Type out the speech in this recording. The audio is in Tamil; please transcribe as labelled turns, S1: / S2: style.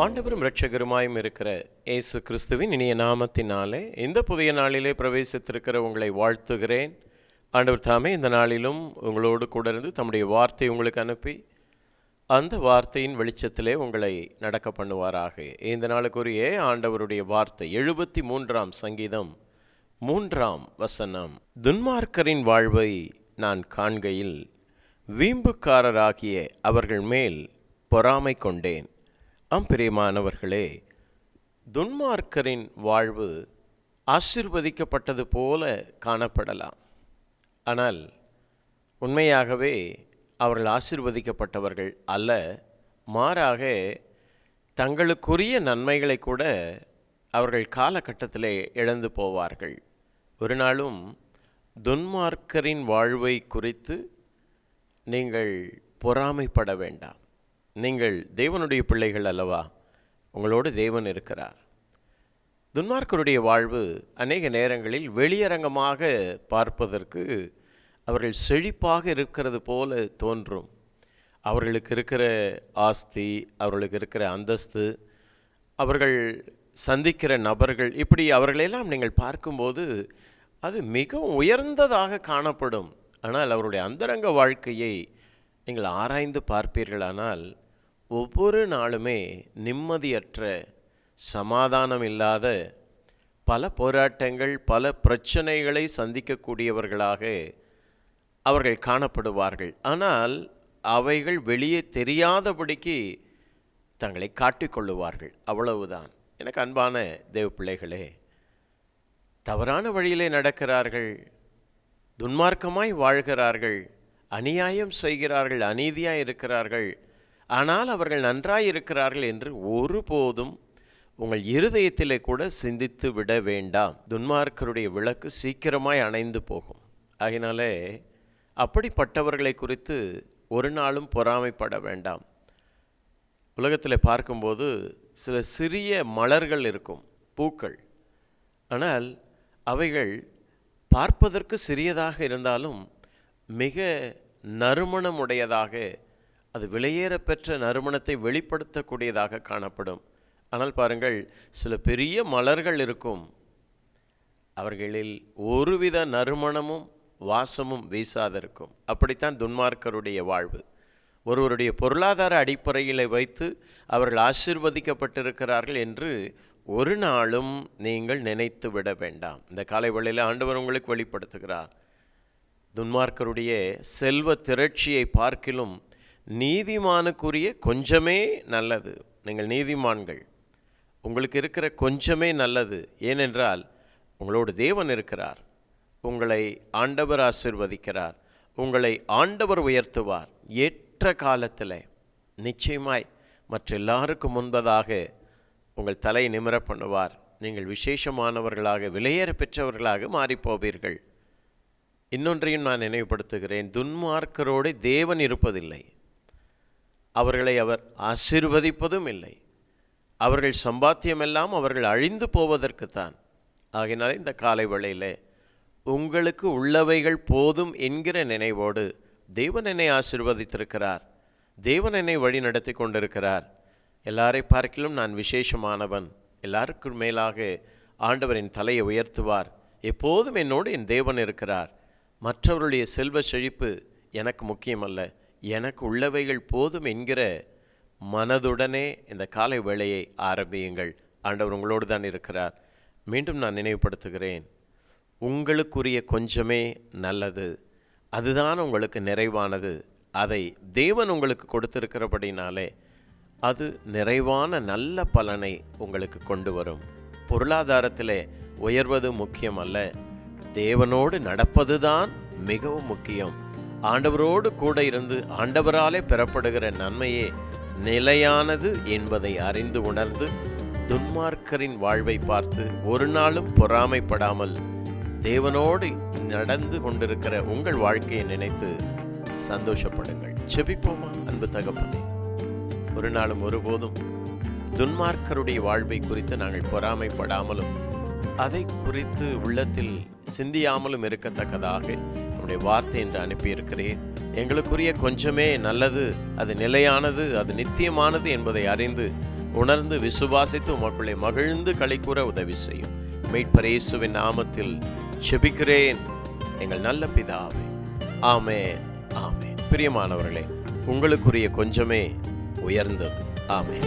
S1: ஆண்டவரும் இரட்சகருமாயும் இருக்கிற இயேசு கிறிஸ்துவின் இனிய நாமத்தினாலே இந்த புதிய நாளிலே பிரவேசித்திருக்கிற உங்களை வாழ்த்துகிறேன். ஆண்டவர் தாமே இந்த நாளிலும் உங்களோடு கூட இருந்து தம்முடைய வார்த்தை உங்களுக்கு அனுப்பி அந்த வார்த்தையின் வெளிச்சத்திலே உங்களை நடக்க பண்ணுவாராக. இந்த நாளுக்குரிய ஆண்டவருடைய வார்த்தை எழுபத்தி மூன்றாம் சங்கீதம் மூன்றாம் வசனம். துன்மார்க்கரின் வாழ்வை நான் காண்கையில் வீம்புக்காரராகிய அவர்கள் மேல் பொறாமை கொண்டேன். அம்பிரியமானவர்களே துன்மார்க்கரின் வாழ்வு ஆசிர்வதிக்கப்பட்டது போல காணப்படலாம். ஆனால் உண்மையாகவே அவர்கள் ஆசிர்வதிக்கப்பட்டவர்கள் அல்ல. மாறாக தங்களுக்குரிய நன்மைகளை கூட அவர்கள் காலகட்டத்திலே இழந்து போவார்கள். ஒரு நாளும் துன்மார்க்கரின் வாழ்வை குறித்து நீங்கள் பொறாமைப்பட வேண்டாம். நீங்கள் தேவனுடைய பிள்ளைகள் அல்லவா? உங்களோடு தேவன் இருக்கிறார். துன்மார்க்கருடைய வாழ்வு அநேக நேரங்களில் வெளியரங்கமாக பார்ப்பதற்கு அவர்கள் செழிப்பாக இருக்கிறது போல தோன்றும். அவர்களுக்கு இருக்கிற ஆஸ்தி அவர்களுக்கு இருக்கிற அந்தஸ்து அவர்கள் சந்திக்கிற நபர்கள் இப்படி அவர்களெல்லாம் நீங்கள் பார்க்கும்போது அது மிகவும் உயர்ந்ததாக காணப்படும். ஆனால் அவருடைய அந்தரங்க வாழ்க்கையை நீங்கள் ஆராய்ந்து பார்ப்பீர்களானால் ஒவ்வொரு நாளுமே நிம்மதியற்ற சமாதானம் இல்லாத பல போராட்டங்கள் பல பிரச்சனைகளை சந்திக்கக்கூடியவர்களாக அவர்கள் காணப்படுவார்கள். ஆனால் அவைகள் வெளியே தெரியாதபடிக்கு தங்களை காட்டிக்கொள்ளுவார்கள் அவ்வளவுதான். எனக்கு அன்பான தேவ பிள்ளைகளே தவறான வழியிலே நடக்கிறார்கள் துன்மார்க்கமாய் வாழ்கிறார்கள் அநியாயம் செய்கிறார்கள் அநீதியாக இருக்கிறார்கள் ஆனால் அவர்கள் நன்றாயிருக்கிறார்கள் என்று ஒருபோதும் உங்கள் இருதயத்திலே கூட சிந்தித்து விட வேண்டாம். துன்மார்க்கருடைய விளக்கு சீக்கிரமாய் அணைந்து போகும். ஆகினாலே அப்படிப்பட்டவர்களை குறித்து ஒரு நாளும் பொறாமைப்பட வேண்டாம். உலகத்தில் பார்க்கும்போது சில சிறிய மலர்கள் இருக்கும் பூக்கள். ஆனால் அவைகள் பார்ப்பதற்கு சிறியதாக இருந்தாலும் மிக நறுமணமுடையதாக அது விலையேற பெற்ற நறுமணத்தை வெளிப்படுத்தக்கூடியதாக காணப்படும். ஆனால் பாருங்கள் சில பெரிய மலர்கள் இருக்கும். அவர்களில் ஒருவித நறுமணமும் வாசமும் வீசாதிருக்கும். அப்படித்தான் துன்மார்க்கருடைய வாழ்வு. ஒருவருடைய பொருளாதார அடிப்படையில் வைத்து அவர்கள் ஆசிர்வதிக்கப்பட்டிருக்கிறார்கள் என்று ஒரு நாளும் நீங்கள் நினைத்து விட வேண்டாம். இந்த காலை வேளையில் ஆண்டவர் உங்களுக்கு வெளிப்படுத்துகிறார். துன்மார்க்கருடைய செல்வ திரட்சியை பார்க்கிலும் நீதிமானுக்குரிய கொஞ்சமே நல்லது. நீங்கள் நீதிமான்கள். உங்களுக்கு இருக்கிற கொஞ்சமே நல்லது. ஏனென்றால் உங்களோடு தேவன் இருக்கிறார். உங்களை ஆண்டவர் ஆசிர்வதிக்கிறார். உங்களை ஆண்டவர் உயர்த்துவார். ஏற்ற காலத்தில் நிச்சயமாய் மற்ற எல்லாருக்கும் முன்பதாக உங்கள் தலை நிமிர பண்ணுவார். நீங்கள் விசேஷமானவர்களாக விலையேற பெற்றவர்களாக மாறிப்போவீர்கள். இன்னொன்றையும் நான் நினைவுபடுத்துகிறேன். துன்மார்க்கரோடு தேவன் இருப்பதில்லை. அவர்களை அவர் ஆசிர்வதிப்பதும் இல்லை. அவர்கள் சம்பாத்தியமெல்லாம் அவர்கள் அழிந்து போவதற்குத்தான். ஆகினால் இந்த காலை வேளையில் உங்களுக்கு உள்ளவைகள் போதும் என்கிற நினைவோடு தேவன் என்னை ஆசிர்வதித்திருக்கிறார். தேவன் என்னை வழி நடத்தி கொண்டிருக்கிறார். எல்லாரை பார்க்கிலும் நான் விசேஷமானவன். எல்லாருக்கும் மேலாக ஆண்டவரின் தலையை உயர்த்துவார். எப்போதும் என்னோடு என் தேவன் இருக்கிறார். மற்றவருடைய செல்வ செழிப்பு எனக்கு முக்கியமல்ல. எனக்கு உள்ளவைகள் போதும் என்கிற மனதுடனே இந்த காலை வேளையை ஆரம்பியுங்கள். ஆண்டவர் உங்களோடு தான் இருக்கிறார். மீண்டும் நான் நினைவுபடுத்துகிறேன். உங்களுக்குரிய கொஞ்சமே நல்லது. அதுதான் உங்களுக்கு நிறைவானது. அதை தேவன் உங்களுக்கு கொடுத்திருக்கிறபடினாலே அது நிறைவான நல்ல பலனை உங்களுக்கு கொண்டு வரும். பொருளாதாரத்தில் உயர்வது முக்கியமல்ல. தேவனோடு நடப்பதுதான் மிகவும் முக்கியம். ஆண்டவரோடு கூட இருந்து ஆண்டவராலே பெறப்படுகிற நன்மையே நிலையானது என்பதை அறிந்து உணர்ந்து துன்மார்க்கரின் வாழ்வை பார்த்து ஒரு நாளும் பொறாமைப்படாமல் தேவனோடு நடந்து கொண்டிருக்கிற உங்கள் வாழ்க்கையை நினைத்து சந்தோஷப்படுங்கள். செபிப்போமா அன்பு தகப்பனே ஒரு நாளும் ஒருபோதும் துன்மார்க்கருடைய வாழ்வை குறித்து நாங்கள் பொறாமைப்படாமலும் அதை குறித்து உள்ளத்தில் சிந்தியாமலும் இருக்கத்தக்கதாக நம்முடைய வார்த்தை என்று அனுப்பியிருக்கிறேன். எங்களுக்குரிய கொஞ்சமே நல்லது அது நிலையானது அது நித்தியமானது என்பதை அறிந்து உணர்ந்து விசுவாசித்து உமக்குள்ளே மகிழ்ந்து களிக்கூற உதவி செய்யும். மீட்பரேசுவின் நாமத்தில் செபிக்கிறேன். எங்கள் நல்ல பிதாவே. ஆமே ஆமே பிரியமானவர்களே உங்களுக்குரிய கொஞ்சமே உயர்ந்தது. ஆமே